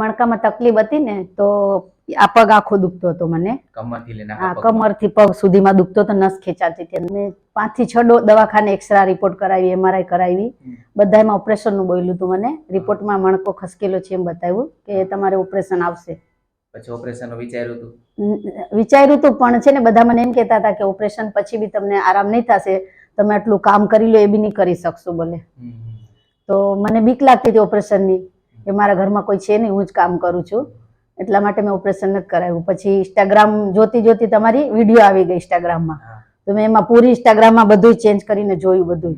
મણકામાં તકલીફ હતી ને તો આ પગ આખો દુખતો હતો મને. કમરથી લઈને કમરથી પગ સુધીમાં દુખતો હતો નસ ખેંચાતી હતી. અને પાંચથી છ દવાખાને એક્સરા રિપોર્ટ કરાવી એમઆરઆઈ કરાવી. બધામાં ઓપરેશનનું બોલ્યું હતું મને. રિપોર્ટમાં મણકો ખસકેલો છે એમ બતાવ્યું કે તમારે ઓપરેશન આવશે. પછી ઓપરેશન વિચાર્યું હતું વિચાર્યું હતું પણ છે ને બધા મને એમ કહેતા હતા કે ઓપરેશન પછી બી તમને આરામ નહીં થશે. તમે આટલું કામ કરી લો એ બી નહીં કરી શકશો બોલે. તો મને બીક લાગતી હતી ઓપરેશનની કે મારા ઘરમાં કોઈ છે નહીં હું જ કામ કરું છું. એટલા માટે મેં ઓપરેશન નથી કરાવ્યું. પછી ઇન્સ્ટાગ્રામ જોતી જોતી તમારી વીડિયો આવી ગઈ ઇન્સ્ટાગ્રામમાં. તો મેં એમાં પૂરી ઇન્સ્ટાગ્રામમાં બધું ચેન્જ કરીને જોયું બધું.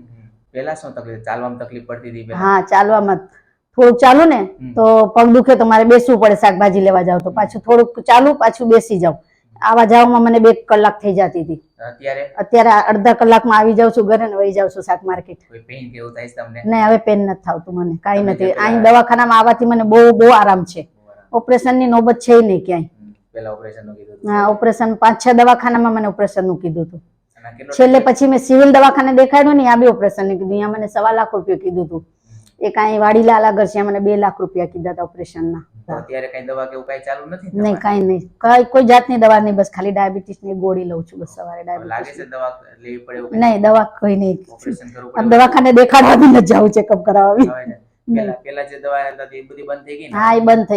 પહેલા શું તકલીફ? ચાલવામાં તકલીફ પડતી હતી હા ચાલવામાં થોડુંક ચાલુ ને તો પગ દુખે તો મારે બેસવું પડે શાકભાજી લેવા જાવ તો. પાછું થોડુંક ચાલુ પાછું બેસી જાઉં. આવા જાવમાં મને બે કલાક થઈ જતી હતી. અત્યારે? અત્યારે અડધા કલાકમાં આવી જાઉં છું ઘરે ને વહી જાઉં છું શાક માર્કેટ. કોઈ પેઇન કે એવું થાય તમને? નહીં હવે પેન નથી થતું મને કાઈ નથી. અહીં દવાખાનામાં આવવાથી મને બહુ બહુ આરામ છે. ઓપરેશનની નોબત છે નહીં ક્યાંય. પેલા પહેલા ઓપરેશનનું કીધું હા ઓપરેશન પાંચ છ દવાખાનામાં મને ઓપરેશનનું કીધું હતું. છેલ્લે પછી મેં સિવિલ દવાખાને દેખાડ્યું ને આ બી ઓપરેશન કીધું. અહીંયા મને સવા લાખ રૂપિયા કીધું હતું. એ કાંઈ વાડીલાલ આગળ છે મને બે લાખ રૂપિયા કીધા હતા ઓપરેશનના. અત્યારે કઈ દવા કે એવું કઈ ચાલુ નથી નહીં કઈ નહીં. કઈ કોઈ જાતની દવા નહીં બસ ખાલી ડાયાબિટીસની ગોળી લઉં છું બસ સવારે લાગે છે દવા લેવી પડે નહીં દવા કોઈ નહીં. ઓપરેશન કરવું પડે? દવાખાને દેખાડવા બી ન જવું ચેકઅપ કરાવવા બી. પેલા પહેલા જે દવા હતા એ બધી બંધ થઈ ગઈ હા એ બંધ થઈ